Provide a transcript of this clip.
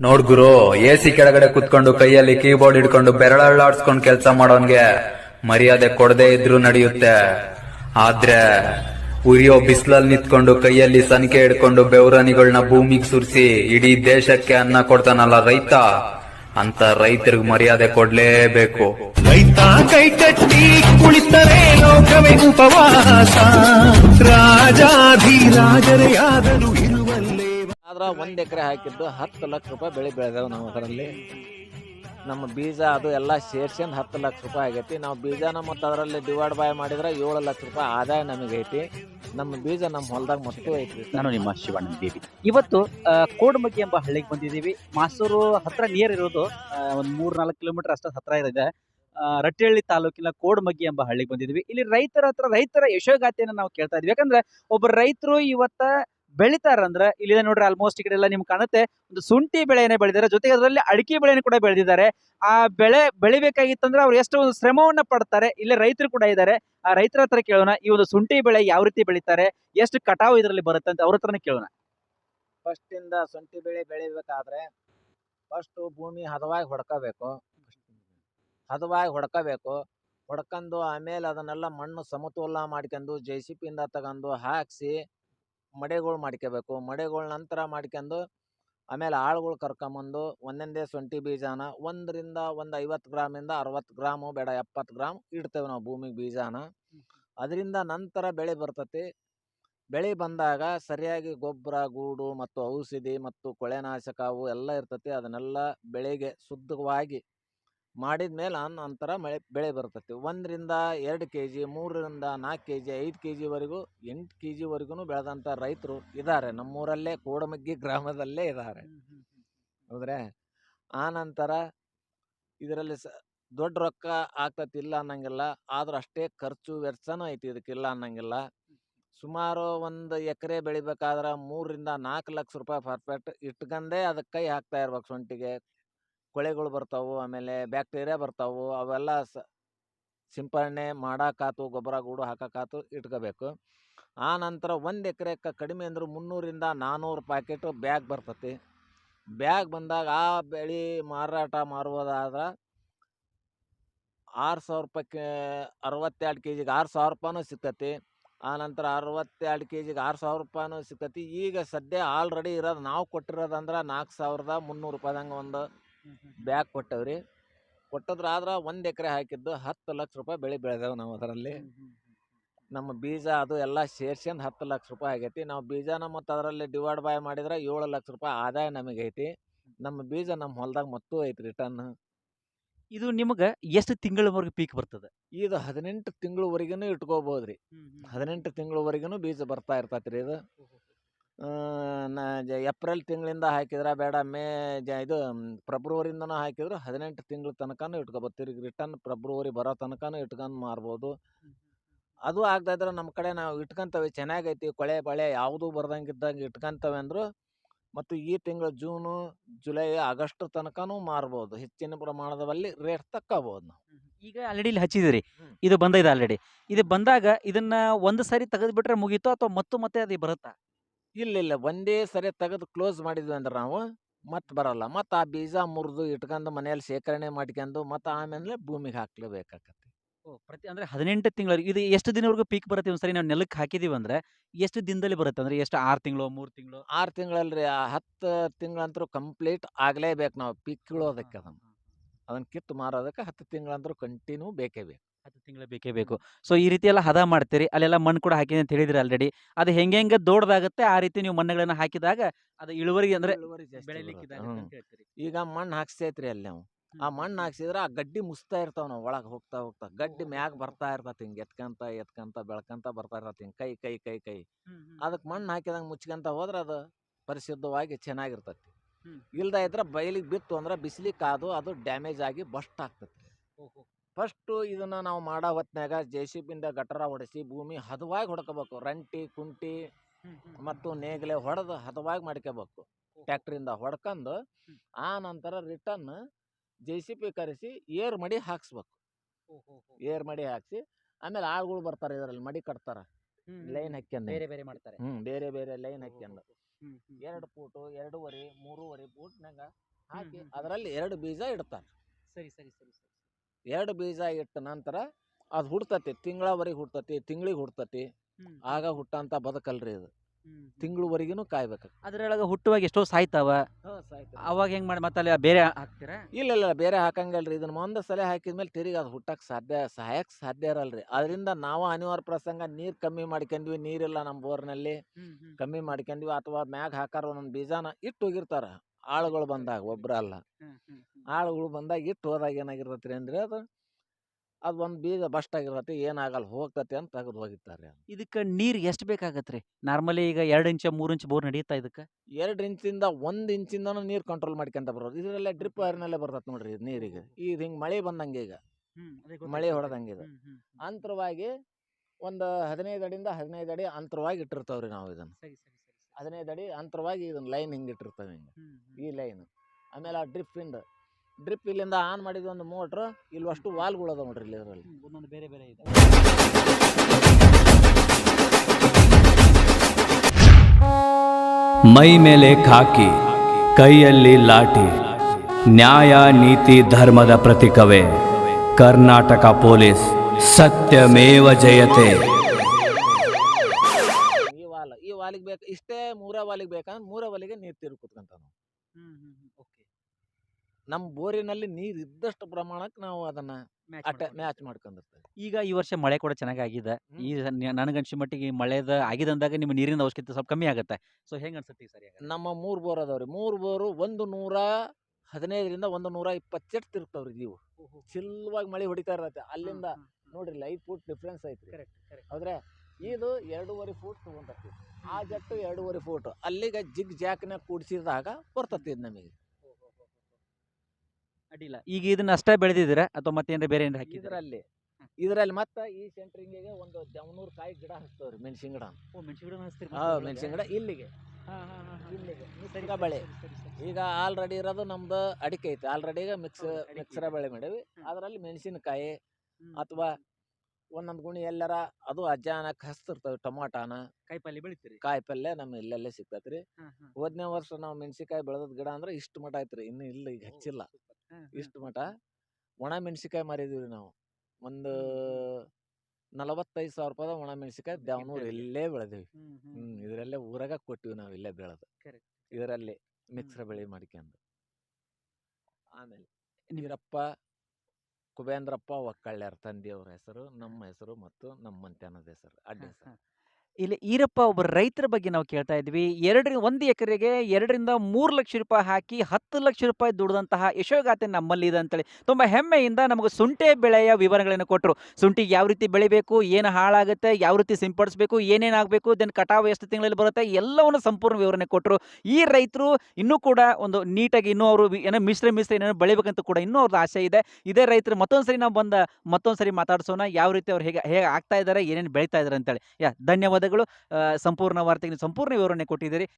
ನೋಡ್ ಗುರು, A C ಕೆಳಗಡೆ ಕುತ್ಕೊಂಡು ಕೈಯಲ್ಲಿ ಕೀಬೋರ್ಡ್ ಹಿಡ್ಕೊಂಡು ಬೆರಳಾಡ್ಸ್ಕೊಂಡು ಕೆಲಸ ಮಾಡೋನ್ಗೆ ಮರ್ಯಾದೆ ಕೊಡದೇ ಇದ್ರು ನಡೆಯುತ್ತೆ. ಆದ್ರೆ, ಉರಿಯೋ ಬಿಸಿಲಲ್ಲಿ ನಿಂತ್ಕೊಂಡು ಕೈಯಲ್ಲಿ ಸನಿಕೆ ಹಿಡ್ಕೊಂಡು ಬೆವರನಿಗಳನ್ನ ಭೂಮಿಗೆ ಸುರಿಸಿ ಇಡೀ ದೇಶಕ್ಕೆ ಅನ್ನ ಕೊಡ್ತಾನಲ್ಲ ರೈತ? ಅಂತ ರೈತರಿಗೆ ಮರ್ಯಾದೆ ಕೊಡ್ಲೇಬೇಕು. ರೈತ ಕೈಕಟ್ಟಿ ಕುಳಿತರೆ ಲೋಕವೇ ಉಪವಾಸ. ರಾಜಾಧಿರಾಜರೇ ಇರುವಲ್ಲೇ ಆದ್ರ ಒಂದ್ ಎಕರೆ ಹಾಕಿದ್ದು ಹತ್ತು ಲಕ್ಷ ರೂಪಾಯಿ ಬೆಳೆ ಬೆಳೆದೇವು ನಾವು ಅದರಲ್ಲಿ ನಮ್ಮ ಬೀಜ ಅದು ಎಲ್ಲ ಸೇರ್ಸ್ಕೊಂಡ್ ಹತ್ತು ಲಕ್ಷ ರೂಪಾಯಿ ಆಗೈತಿ. ನಾವು ಬೀಜನ ಮತ್ತು ಅದರಲ್ಲಿ ಡಿವೈಡ್ ಬೈ ಮಾಡಿದ್ರೆ ಏಳು ಲಕ್ಷ ರೂಪಾಯಿ ಆದಾಯ ನಮಗೆ ಐತಿ. ನಮ್ಮ ಬೀಜ ನಮ್ಮ ಹೊಲದಾಗ ಮತ್ತು ಐತಿ ನಾನು ನಿಮ್ಮ ಶಿವಣ್ಣ ದೇವಿ. ಇವತ್ತು ಕೋಡ್ಮಕ್ಕಿ ಎಂಬ ಹಳ್ಳಿಗೆ ಬಂದಿದ್ದೀವಿ. ಮಾಸೂರು ಹತ್ರ ನಿಯರ್ ಇರೋದು ಒಂದು ಮೂರ್ ನಾಲ್ಕು ಕಿಲೋಮೀಟರ್ ಅಷ್ಟ ಹತ್ರ ಇದೆ. ರಟ್ಟಿಹಳ್ಳಿ ತಾಲೂಕಿನ ಕೋಡ್ಮಗ್ಗಿ ಎಂಬ ಹಳ್ಳಿಗೆ ಬಂದಿದ್ದೀವಿ. ಇಲ್ಲಿ ರೈತರ ಹತ್ರ ರೈತರ ಯಶೋಗಾಥೆಯನ್ನು ನಾವು ಕೇಳ್ತಾ ಇದ್ವಿ ಯಾಕಂದ್ರೆ ಒಬ್ಬ ರೈತರು ಇವತ್ತ ಬೆಳಿತಾರಂದ್ರ ಇಲ್ಲಿ ನೋಡ್ರಿ ಆಲ್ಮೋಸ್ಟ್ ಈ ಕಡೆ ಎಲ್ಲ ನಿಮ್ಗೆ ಕಾಣುತ್ತೆ. ಒಂದು ಶುಂಠಿ ಬೆಳೆಯನ್ನೇ ಬೆಳೆದಿದ್ದಾರೆ. ಜೊತೆಗೆ ಅದರಲ್ಲಿ ಅಡಿಕೆ ಬೆಳೆಯನ್ನು ಕೂಡ ಬೆಳೆದಿದ್ದಾರೆ. ಆ ಬೆಳೆ ಬೆಳಿಬೇಕಾಗಿತ್ತಂದ್ರೆ ಅವ್ರು ಎಷ್ಟು ಒಂದು ಶ್ರಮವನ್ನ ಪಡ್ತಾರೆ. ಇಲ್ಲಿ ರೈತರು ಕೂಡ ಇದ್ದಾರೆ. ಆ ರೈತರ ಹತ್ರ ಕೇಳೋಣ, ಈ ಒಂದು ಶುಂಠಿ ಬೆಳೆ ಯಾವ ರೀತಿ ಬೆಳಿತಾರೆ, ಎಷ್ಟು ಕಟಾವು ಇದರಲ್ಲಿ ಬರುತ್ತೆ ಅಂತ ಅವ್ರ ಹತ್ರನೇ ಕೇಳೋಣ. ಫಸ್ಟ್ ಇಂದ ಶುಂಠಿ ಬೆಳೆ ಬೆಳಿಬೇಕಾದ್ರೆ ಫಸ್ಟ್ ಭೂಮಿ ಹದವಾಗಿ ಹೊಡ್ಕೋಬೇಕು. ಹದವಾಗಿ ಹೊಡ್ಕೋಬೇಕು. ಹೊಡ್ಕೊಂಡು ಆಮೇಲೆ ಅದನ್ನೆಲ್ಲ ಮಣ್ಣು ಸಮತೋಲನ ಮಾಡ್ಕೊಂಡು ಜೆ ಸಿ ಪಿಯಿಂದ ತಗೊಂಡು ಹಾಕ್ಸಿ ಮಡೆಗಳು ಮಾಡ್ಕೋಬೇಕು ಮಡೆಗಳ ನಂತರ ಮಾಡ್ಕೊಂಡು ಆಮೇಲೆ ಆಳುಗಳು ಕರ್ಕೊಂಬಂದು ಒಂದೊಂದೇ ಶುಂಠಿ ಬೀಜನ ಒಂದರಿಂದ ಒಂದು ಐವತ್ತು ಗ್ರಾಮಿಂದ ಅರವತ್ತು ಗ್ರಾಮು ಬೇಡ ಎಪ್ಪತ್ತು ಗ್ರಾಮ್ ಇಡ್ತೇವೆ ನಾವು ಭೂಮಿಗೆ ಬೀಜನ. ಅದರಿಂದ ನಂತರ ಬೆಳೆ ಬರ್ತತಿ. ಬೆಳೆ ಬಂದಾಗ ಸರಿಯಾಗಿ ಗೊಬ್ಬರ ಗೂಡು ಮತ್ತು ಔಷಧಿ ಮತ್ತು ಕೊಳೆನಾಶಕ ಅವು ಎಲ್ಲ ಇರ್ತತಿ. ಅದನ್ನೆಲ್ಲ ಬೆಳೆಗೆ ಶುದ್ಧವಾಗಿ ಮಾಡಿದ ಮೇಲೆ ನಂತರ ಮಳೆ ಬೆಳೆ ಬರ್ತತಿ. ಒಂದರಿಂದ ಎರಡು ಕೆ ಜಿ ಮೂರರಿಂದ ನಾಲ್ಕು ಕೆ ಜಿ ಐದು ಕೆ ಜಿವರೆಗೂ ಎಂಟು ಕೆ ಜಿವರೆಗೂ ಬೆಳೆದಂಥ ರೈತರು ಇದ್ದಾರೆ ನಮ್ಮೂರಲ್ಲೇ ಕೋಡಮಗ್ಗಿ ಗ್ರಾಮದಲ್ಲೇ ಇದ್ದಾರೆ ಹೌದ್ರೆ? ಆ ನಂತರ ಇದರಲ್ಲಿ ಸ ದೊಡ್ಡ ರೊಕ್ಕ ಆಗ್ತತಿ ಇಲ್ಲ ಅನ್ನಂಗಿಲ್ಲ. ಆದ್ರೆ ಅಷ್ಟೇ ಖರ್ಚು ವೆಚ್ಚನೂ ಐತಿ ಇದಕ್ಕಿಲ್ಲ ಅನ್ನಂಗಿಲ್ಲ. ಸುಮಾರು ಒಂದು ಎಕರೆ ಬೆಳಿಬೇಕಾದ್ರೆ ಮೂರರಿಂದ ನಾಲ್ಕು ಲಕ್ಷ ರೂಪಾಯಿ ಪರ್ಫೆಕ್ಟ್ ಇಟ್ಕಂಡೇ ಅದಕ್ಕೆ ಕೈ ಹಾಕ್ತಾ ಇರ್ಬೇಕು ಶುಂಠಿಗೆ ಕೊಳೆಗಳು ಬರ್ತಾವು, ಆಮೇಲೆ ಬ್ಯಾಕ್ಟೀರಿಯಾ ಬರ್ತಾವು, ಅವೆಲ್ಲ ಸ ಸಿಂಪರಣೆ ಮಾಡೋಕ್ಕಾತು ಗೊಬ್ಬರ ಗೂಡು ಹಾಕೋಕ್ಕಾತು ಇಟ್ಕೋಬೇಕು. ಆ ನಂತರ ಒಂದು ಎಕರೆಕ್ಕೆ ಕಡಿಮೆ ಅಂದ್ರೆ ಮುನ್ನೂರಿಂದ ನಾನ್ನೂರು ಪ್ಯಾಕೆಟು ಬ್ಯಾಗ್ ಬರ್ತತಿ. ಬ್ಯಾಗ್ ಬಂದಾಗ ಆ ಬೆಳೆ ಮಾರಾಟ ಮಾರುವುದಾದ್ರೆ ಆರು ಸಾವಿರ ರೂಪಾಯಿ ಅರವತ್ತೆರಡು ಕೆ ಜಿಗೆ ಆರು ಸಾವಿರ ರೂಪಾಯಿನೂ ಸಿಗ್ತತಿ. ಆ ನಂತರ ಅರವತ್ತೆರಡು ಕೆ ಜಿಗೆ ಆರು ಸಾವಿರ ರೂಪಾಯಿನೂ ಸಿಗ್ತತಿ. ಈಗ ಸದ್ಯ ಆಲ್ರೆಡಿ ಇರೋದು ನಾವು ಕೊಟ್ಟಿರೋದಂದ್ರೆ ನಾಲ್ಕು ಸಾವಿರದ ಮುನ್ನೂರು ರೂಪಾಯ್ದಂಗೆ ಒಂದು ಬ್ಯಾಗ್ ಕೊಟ್ಟವ್ರಿ. ಕೊಟ್ಟದ್ರ ಆದ್ರೆ ಒಂದು ಎಕರೆ ಹಾಕಿದ್ದು ಹತ್ತು ಲಕ್ಷ ರೂಪಾಯಿ ಬೆಳೆ ಬೆಳೆದೇವು ನಾವು ಅದರಲ್ಲಿ. ನಮ್ಮ ಬೀಜ ಅದು ಎಲ್ಲ ಸೇರ್ಸ್ಕೊಂಡು ಹತ್ತು ಲಕ್ಷ ರೂಪಾಯಿ ಆಗೈತಿ. ನಾವು ಬೀಜನ ಮತ್ತು ಅದರಲ್ಲಿ ಡಿವೈಡ್ ಬೈ ಮಾಡಿದ್ರೆ ಏಳು ಲಕ್ಷ ರೂಪಾಯಿ ಆದಾಯ ನಮಗೆ ಐತಿ. ನಮ್ಮ ಬೀಜ ನಮ್ಮ ಹೊಲದಾಗ ಮತ್ತೂ ಐತಿ ರಿಟರ್ನ್ ಇದು ನಿಮಗೆ ಎಷ್ಟು ತಿಂಗಳವರೆಗೆ ಪೀಕ್ ಬರ್ತದೆ? ಇದು ಹದಿನೆಂಟು ತಿಂಗಳವರೆಗೂ ಇಟ್ಕೋಬೋದ್ರಿ. ಹದಿನೆಂಟು ತಿಂಗಳವರೆಗೂ ಬೀಜ ಬರ್ತಾ ಇರ್ತೈತೆ ರೀ ಇದು ನಾ ಜ- ಏಪ್ರಿಲ್ ತಿಂಗಳಿಂದ ಹಾಕಿದ್ರೆ ಬೇಡ ಮೇ ಜ ಇದು ಮ್, ಫೆಬ್ರವರಿಯಿಂದನೂ ಹಾಕಿದ್ರು ಹದಿನೆಂಟು ತಿಂಗಳ ತನಕನೂ ಇಟ್ಕೊಬೋದು. ತಿರುಗಿ ರಿಟರ್ನ್ ಫೆಬ್ರವರಿ ಬರೋ ತನಕನೂ ಇಟ್ಕೊಂಡು ಮಾರ್ಬೋದು. ಅದು ಆಗ್ತಾ ಇದ್ರೆ ನಮ್ಮ ಕಡೆ ನಾವು ಇಟ್ಕೊಂತವೆ ಚೆನ್ನಾಗೈತಿ ಕೊಳೆ ಬಳೆ ಯಾವುದೂ ಬರ್ದಂಗೆ ಇದ್ದಂಗೆ ಇಟ್ಕೊಂತವೆ ಅಂದರು. ಮತ್ತು ಈ ತಿಂಗಳು ಜೂನು ಜುಲೈ ಆಗಸ್ಟ್ ತನಕನೂ ಮಾರ್ಬೋದು. ಹೆಚ್ಚಿನ ಪ್ರಮಾಣದಲ್ಲಿ ರೇಟ್ ತಕ್ಕೋಬೋದು ನಾವು. ಈಗ ಆಲ್ರೆಡಿ ಇಲ್ಲಿ ಹಚ್ಚಿದಿರಿ. ಇದು ಬಂದಿದೆ ಆಲ್ರೆಡಿ. ಇದು ಬಂದಾಗ ಇದನ್ನ ಒಂದು ಸಾರಿ ತೆಗೆದು ಬಿಟ್ರೆ ಮುಗೀತು ಅಥವಾ ಮತ್ತು ಮತ್ತೆ ಅದು ಬರುತ್ತಾ? ಇಲ್ಲ ಇಲ್ಲ. ಒಂದೇ ಸರಿ ತೆಗೆದು ಕ್ಲೋಸ್ ಮಾಡಿದ್ವಿ ಅಂದ್ರೆ ನಾವು ಮತ್ತೆ ಬರಲ್ಲ. ಮತ್ತು ಆ ಬೀಜ ಮುರಿದು ಇಟ್ಕೊಂಡು ಮನೆಯಲ್ಲಿ ಶೇಖರಣೆ ಮಾಡ್ಕೊಂಡು ಮತ್ತು ಆಮೇಲೆ ಭೂಮಿಗೆ ಹಾಕ್ಲೇಬೇಕಾಗತ್ತೆ ಓ, ಪ್ರತಿ ಅಂದ್ರೆ ಹದಿನೆಂಟು ತಿಂಗಳು ಇದು ಎಷ್ಟು ದಿನವರೆಗೂ ಪೀಕ್ ಬರುತ್ತೆ ಒಂದ್ಸರಿ ನಾವು ನೆಲಕ್ಕೆ ಹಾಕಿದೀವಿ ಅಂದ್ರೆ ಎಷ್ಟು ದಿನದಲ್ಲಿ ಬರುತ್ತೆ ಅಂದ್ರೆ ಎಷ್ಟು ಆರು ತಿಂಗಳು ಮೂರು ತಿಂಗಳು? ಆರು ತಿಂಗಳಲ್ರಿ. ಆ ಹತ್ತು ತಿಂಗಳಂತರೂ ಕಂಪ್ಲೀಟ್ ಆಗಲೇಬೇಕು ನಾವು ಪಿಕ್ಕಿಳೋದಕ್ಕೆ ಅದನ್ನು. ಅದನ್ನು ಕಿತ್ತು ಮಾರೋದಕ್ಕೆ ಹತ್ತು ತಿಂಗಳಂತರೂ ಕಂಟಿನ್ಯೂ ಬೇಕೇ ಬೇಕು. ಹತ್ತು ತಿಂಗಳು ಬೇಕೇ ಬೇಕು. ಸೊ ಈ ರೀತಿ ಎಲ್ಲ ಹದ ಮಾಡ್ತೀರಿ. ಅಲ್ಲೆಲ್ಲ ಮಣ್ಣು ಕೂಡ ಹಾಕಿದೆ ಅಂತ ಹೇಳಿದ್ರಿ ಆಲ್ರೆಡಿ ಅದು ಹೆಂಗೆ ಹೆಂಗೆ ದೊಡ್ಡದಾಗುತ್ತೆ ಆ ರೀತಿ ನೀವು ಮಣ್ಣುಗಳನ್ನ ಹಾಕಿದಾಗ ಅದು ಇಳುವರಿ ಅಂದ್ರೆ ಈಗ ಮಣ್ಣು ಹಾಕ್ಸೈತ್ರಿ ಅಲ್ಲಿ ನಾವು. ಆ ಮಣ್ಣು ಹಾಕ್ಸಿದ್ರೆ ಆ ಗಡ್ಡಿ ಮುಸ್ತಾ ಇರ್ತಾವ ನಾವು ಒಳಗೆ ಹೋಗ್ತಾ ಹೋಗ್ತಾ. ಗಡ್ಡಿ ಮ್ಯಾಗ ಬರ್ತಾ ಇರ್ತತಿ ಹಿಂಗೆ ಎತ್ಕಂತ ಎತ್ಕಂತ ಬೆಳ್ಕಂತ ಬರ್ತಾ ಇರ್ತತಿ ಹಿಂಗೆ ಕೈ ಕೈ ಕೈ ಕೈ. ಅದಕ್ಕೆ ಮಣ್ಣು ಹಾಕಿದಂಗ ಮುಚ್ಕಂತ ಹೋದ್ರೆ ಅದು ಪರಿಶುದ್ಧವಾಗಿ ಚೆನ್ನಾಗಿರ್ತತಿ. ಇಲ್ದ ಇದ್ರೆ ಬಯಲಿಗೆ ಬಿತ್ತು ಅಂದ್ರೆ ಬಿಸಿಲಿ ಕಾದು ಅದು ಡ್ಯಾಮೇಜ್ ಆಗಿ ಬಸ್ಟ್ ಆಗ್ತತಿ. ಫಸ್ಟು ಇದನ್ನ ನಾವು ಮಾಡೋ ಹೊತ್ನ್ಯಾಗ ಜೆ ಸಿ ಬಿಂದ ಗಟಾರ ಹೊಡೆಸಿ ಭೂಮಿ ಹದವಾಗಿ ಹೊಡ್ಕೋಬೇಕು. ರಂಟಿ ಕುಂಟಿ ಮತ್ತು ನೇಗಿಲೆ ಹೊಡೆದು ಹದವಾಗಿ ಮಾಡ್ಕೋಬೇಕು. ಟ್ಯಾಕ್ಟ್ರಿಂದ ಹೊಡ್ಕೊಂಡು ಆ ನಂತರ ರಿಟರ್ನ್ ಜೆ ಸಿ ಪಿ ಕರೆಸಿ ಏರ್ ಮಡಿ ಹಾಕ್ಸ್ಬೇಕು. ಏರ್ ಮಡಿ ಹಾಕ್ಸಿ ಆಮೇಲೆ ಆಳುಗಳು ಬರ್ತಾರೆ ಇದರಲ್ಲಿ ಮಡಿ ಕಟ್ತಾರೆ. ಲೈನ್ ಹಾಕ್ಯಂದು ಬೇರೆ ಬೇರೆ ಮಾಡ್ತಾರೆ. ಬೇರೆ ಬೇರೆ ಲೈನ್ ಹಾಕ್ಯಂದು ಎರಡು ಫೂಟು ಎರಡೂವರೆ ಮೂರುವರೆ ಫೂಟ್ನಾಗ ಹಾಕಿ. ಅದರಲ್ಲಿ ಎರಡು ಬೀಜ ಇಡ್ತಾರೆ. ಸರಿ ಸರಿ ಸರಿ ಸರಿ. ಎರಡು ಬೀಜ ಇಟ್ಟ ನಂತರ ಅದು ಹುಡ್ತತಿ ತಿಂಗಳವರೆಗೆ ಹುಡ್ತತಿ ತಿಂಗಳಿಗೆ ಹುಡ್ತತಿ. ಆಗ ಹುಟ್ಟಂತ ಬದುಕಲ್ರಿ ಅದು. ತಿಂಗಳವರೆಗೂ ಕಾಯ್ಬೇಕು. ಅದ್ರೊಳಗೆ ಹುಟ್ಟುವಾಗ ಎಷ್ಟೋ ಸಾಯ್ತಾವ. ಅವಾಗ ಹೆಂಗ್ ಮಾಡಿ ಮತ್ತೆ ಅಲ್ಲಿ ಬೇರೆ ಹಾಕ್ತೀರಾ? ಇಲ್ಲ ಇಲ್ಲ ಬೇರೆ ಹಾಕಂಗಲ್ರಿ. ಇದನ್ನ ಒಂದ್ ಸಲ ಹಾಕಿದ್ಮೇಲೆ ತಿರುಗಿ ಅದು ಹುಟ್ಟಕ್ ಸಾಧ್ಯ ಸಹಾಯಕ್ ಸಾಧ್ಯ ಇರಲ್ರಿ. ಅದರಿಂದ ನಾವು ಅನಿವಾರ್ಯ ಪ್ರಸಂಗ ನೀರ್ ಕಮ್ಮಿ ಮಾಡ್ಕೊಂಡ್ವಿ ನೀರಿಲ್ಲ ನಮ್ಮ ಬೋರ್ನಲ್ಲಿ. ಕಮ್ಮಿ ಮಾಡ್ಕೊಂಡ್ವಿ ಅಥವಾ ಮ್ಯಾಗ್ ಹಾಕಾರ ಒಂದೊಂದು ಬೀಜನ ಇಟ್ಟು ಹೋಗಿರ್ತಾರ. ಆಳುಗಳು ಬಂದಾಗ ಒಬ್ರ ಅಲ್ಲ ಆಳುಗಳು ಬಂದಾಗ ಇಟ್ಟು ಹೋದಾಗ ಏನಾಗಿರ್ತೈತ್ರಿ ಅಂದ್ರೆ ಅದು ಅದು ಒಂದು ಬೀಜ ಬಸ್ಟ್ ಆಗಿರತ್ತೆ ಏನಾಗಲ್ಲ ಹೋಗ್ತತಿ ಅಂತ ತೆಗೆದು ಹೋಗಿರ್ತಾರೆ ಇದಕ್ಕ ಎಷ್ಟು ಬೇಕಾಗತ್ತೆ ರೀ ನಾರ್ಮಲಿ ಈಗ ಎರಡು ಇಂಚ ಮೂರು ಇಂಚ್ ಬೋರ್ ನಡೀತಾ ಇದಕ್ಕೆ? ಎರಡು ಇಂಚಿಂದ ಒಂದು ಇಂಚಿಂದನೂ ನೀರು ಕಂಟ್ರೋಲ್ ಮಾಡ್ಕೊಂತ ಬರೋದು. ಇದರಲ್ಲೇ ಡ್ರಿಪ್ ವೈರ್ನಲ್ಲೇ ಬರ್ತೈತೆ ನೋಡ್ರಿ ಇದು ನೀರಿಗೆ. ಈಗ ಹಿಂಗೆ ಮಳೆ ಬಂದಂಗೆ ಈಗ. ಮಳೆ ಹೊಡೆದಂಗೆ ಇದು. ಅಂತರವಾಗಿ ಒಂದು ಹದಿನೈದು ಅಡಿಯಿಂದ ಹದಿನೈದು ಅಡಿ ಅಂತರವಾಗಿ ಇಟ್ಟಿರ್ತಾವ್ರಿ ನಾವು ಇದನ್ನು. ಹದಿನೈದು ಅಡಿ ಅಂತರವಾಗಿ ಇದನ್ನ ಲೈನ್ ಹಿಂಗೆ ಇಟ್ಟಿರ್ತೇವೆ ಹಿಂಗೆ. ಈ ಲೈನ್. ಆಮೇಲೆ ಆ ಡ್ರಿಪ್ಪಿಂದ ಇಂದ ಡ್ರಿಪ್ ಇಲ್ಲಿಂದ ಆನ್ ಮಾಡಿದ ಒಂದು ಮೋಟ್ರ್ ಇಲ್ಲಿ ಅಷ್ಟು ವಾಲ್ಗಳು ಅದಾವ ನೋಡ್ರಿ ಇಲ್ಲಿ ಇದರಲ್ಲಿ ಒಂದೊಂದು ಬೇರೆ ಬೇರೆ ಇದೆ. ಮೈ ಮೇಲೆ ಖಾಕಿ ಕೈಯಲ್ಲಿ ಲಾಠಿ ನ್ಯಾಯ ನೀತಿ ಧರ್ಮದ ಪ್ರತೀಕವೇ. ಕರ್ನಾಟಕ ಪೊಲೀಸ್ ಸತ್ಯಮೇವ ಜಯತೆ. ಈ ವಾಲ್ ಈ ವಾಲಿಗೆ ಬೇಕು ಇಷ್ಟೇ ಮೂರೇ ವಾಲಿಗೆ ಬೇಕಂದ್ರೆ ಮೂರೇ ವಾಲಿಗೆ ನೀರು ತಿರು ಹ್ಮ್ ನಾವು ಓಕೆ. ನಮ್ಮ ಬೋರಿನಲ್ಲಿ ನೀರು ಇದ್ದಷ್ಟು ಪ್ರಮಾಣಕ್ಕೆ ನಾವು ಅದನ್ನ ಮ್ಯಾಚ್ ಮಾಡ್ಕೊಂಡಿರ್ತೇವೆ. ಈಗ ಈ ವರ್ಷ ಮಳೆ ಕೂಡ ಚೆನ್ನಾಗಿ ಆಗಿದೆ. ಈ ನನಗನ್ಸಿ ಮಟ್ಟಿಗೆ ಈ ಮಳೆದ ಆಗಿದೆ ಅಂದಾಗ ನಿಮ್ಮ ನೀರಿನ ಅವಶ್ಯಕತೆ ಸ್ವಲ್ಪ ಕಮ್ಮಿ ಆಗುತ್ತೆ. ಸೊ ಹೆಂಗ್ ಅನ್ಸುತ್ತೆ ಈ ಸರಿ ನಮ್ಮ ಮೂರು ಬೋರ್ ಅದಾವ್ರಿ. ಮೂರು ಬೋರು ಒಂದು ನೂರ ಹದಿನೈದರಿಂದ ಒಂದು ನೂರ ಇಪ್ಪತ್ತೆಟ್ಟು ತಿರುಗ್ತಾವ್ರಿ ನೀವು ಚಿಲ್ವಾಗಿ ಮಳೆ ಹೊಡಿತಾ ಇರತ್ತೆ. ಅಲ್ಲಿಂದ ನೋಡ್ರಿ ಐದು ಫೂಟ್ ಡಿಫ್ರೆನ್ಸ್ ಐತ್ರಿ. ಕರೆಕ್ಟ್ ಕರೆಕ್ಟ್ ಹೌದ್ರೆ? ಇದು ಎರಡೂವರೆ ಫೂಟ್ ತಗೊಂತತಿ ಆ ಜಟ್ಟು ಎರಡೂವರೆ ಫೂಟ್. ಅಲ್ಲಿಗೆ ಜಿಗ್ ಜಾಕ್ನ ಕೂಡಿಸಿದಾಗ ಬರ್ತತಿ ಇದು ನಮಗೆ. ಅಡ್ಡಿಲ್ಲ ಈಗ ಇದನ್ನ ಅಷ್ಟೇ ಬೆಳೆದಿದ್ದೀರಾ? ಅಥವಾ ಮತ್ತೇನ್ರ ಬೇರೆ ಏನಾರ ಹಾಕಿದ್ರ ಇದರಲ್ಲಿ ಇದರಲ್ಲಿ ಮತ್ತೆ ಈ ಸೆಂಟ್ರಿಂಗಿಗೆ ಒಂದು ಜಮನೂರು ಕಾಯಿ ಗಿಡ ಹಚ್ತವ್ರಿ ಮೆಣಸಿನ ಗಿಡ ಓ ಮೆಣಸಿನ ಗಿಡ ಹಚ್ತೀರಿ ಹಾ ಮೆಣಸಿನ ಗಿಡ ಇಲ್ಲಿಗೆ. ಇಲ್ಲಿಗೆ ಬೆಳೆ ಈಗ ಆಲ್ರೆಡಿ ಇರೋದು ನಮ್ದು ಅಡಿಕೆ ಐತೆ. ಆಲ್ರೆಡಿ ಈಗ ಮಿಕ್ಸ್ ಮಿಕ್ಸರ. ಬೆಳೆ ಮಾಡೇವಿ. ಅದರಲ್ಲಿ ಮೆಣಸಿನಕಾಯಿ ಅಥವಾ ಒಂದೊಂದು ಗುಣಿ ಎಲ್ಲರ ಅದು ಅಜ್ಜಾನಕ್ಕೆ ಹಚ್ತಿರ್ತೇವೆ ಟೊಮಾಟಾನ. ಕಾಯಿ ಪಲ್ಯ ಬೆಳಿತೀರಿ? ಕಾಯಿ ಪಲ್ಯ ನಮ್ಮ ಇಲ್ಲೆಲ್ಲೇ ಸಿಗ್ತೈತ್ರಿ. ಹೋದ್ನೇ ವರ್ಷ ನಾವು ಮೆಣಸಿನಕಾಯಿ ಬೆಳೆದ ಗಿಡ ಅಂದ್ರೆ ಇಷ್ಟು ಮಟ್ಟ ಐತ್ರಿ ಇನ್ನು ಇಲ್ಲ ಈಗ ಹಚ್ಚಿಲ್ಲ. ಇಷ್ಟು ಮಟ ಒಣ ಮೆಣಸಿಕಾಯಿ ಮಾರಿದೀವಿ ನಾವು. ಒಂದು ನಲವತ್ತೈದು ಸಾವಿರ ರೂಪಾಯಿ ಒಣ ಮೆಣಸಿಕಾಯಿ ದ್ಯಾವನೂರು ಇಲ್ಲೇ ಬೆಳೆದಿವಿ. ಹ್ಮ್ ಇದರಲ್ಲೇ ಊರಾಗ ಕೊಟ್ಟಿವಿ ನಾವು ಇಲ್ಲೇ ಬೆಳೆದು. Correct. ಇದರಲ್ಲಿ ಮಿಕ್ಸರ್ ಹ್ಮ್. ಬೆಳೆ ಮಾಡ್ಕೊಂಡು ಆಮೇಲೆ ನೀರಪ್ಪ ಕುಬೇಂದ್ರಪ್ಪ ಒಕ್ಕಳ್ಳ್ಯಾರ ತಂದೆಯವ್ರ ಹೆಸರು ನಮ್ಮ ಹೆಸರು ಮತ್ತು ನಮ್ಮ ಮಂತ್ಯಾನದ ಹೆಸರು ಅಡ್ಡ ಹೆಸರು. ಇಲ್ಲಿ ಈರಪ್ಪ ಒಬ್ಬ ರೈತರ ಬಗ್ಗೆ ನಾವು ಕೇಳ್ತಾ ಇದ್ವಿ. ಎರಡರಿಂದ ಒಂದು ಎಕರೆಗೆ ಎರಡರಿಂದ ಮೂರು ಲಕ್ಷ ರೂಪಾಯಿ ಹಾಕಿ ಹತ್ತು ಲಕ್ಷ ರೂಪಾಯಿ ದುಡಿದಂತಹ ನಮ್ಮಲ್ಲಿ ಇದೆ ಅಂತೇಳಿ. ತುಂಬ ಹೆಮ್ಮೆಯಿಂದ ನಮಗೆ ಶುಂಠಿ ಬೆಳೆಯ ವಿವರಗಳನ್ನು ಕೊಟ್ಟರು ಸುಂಟಿ ಯಾವ ರೀತಿ ಬೆಳಿಬೇಕು, ಏನು ಹಾಳಾಗುತ್ತೆ, ಯಾವ ರೀತಿ ಸಿಂಪಡಿಸಬೇಕು ಏನೇನಾಗಬೇಕು ದೆನ್ ಕಟಾವು ಎಷ್ಟು ತಿಂಗಳಲ್ಲಿ ಬರುತ್ತೆ, ಎಲ್ಲವನ್ನು ಸಂಪೂರ್ಣ ವಿವರಣೆ ಕೊಟ್ಟರು ಈ ರೈತರು ಇನ್ನೂ ಕೂಡ ಒಂದು ನೀಟಾಗಿ ಇನ್ನೂ ಅವರು ಏನೋ ಮಿಶ್ರ ಮಿಶ್ರ ಏನೇನೋ ಬೆಳಿಬೇಕಂತ ಕೂಡ ಇನ್ನೂ ಅವ್ರದ್ದು ಆಸೆ ಇದೆ. ಇದೇ ರೈತರು ಮತ್ತೊಂದು ಸರಿ ನಾವು ಬಂದ ಮತ್ತೊಂದು ಸರಿ ಮಾತಾಡಿಸೋಣ, ಯಾವ ರೀತಿ ಅವ್ರು ಹೇಗೆ ಹೇಗೆ ಆಗ್ತಾ ಇದ್ದಾರೆ, ಏನೇನು ಬೆಳೀತಾ ಇದ್ದಾರೆ ಅಂತೇಳಿ. ಯಾ ಧನ್ಯವಾದಗಳು ಸಂಪೂರ್ಣ ವಾರ್ತೆಗೆ ಸಂಪೂರ್ಣ ವಿವರಣೆ ಕೊಟ್ಟಿದ್ದೀರಿ.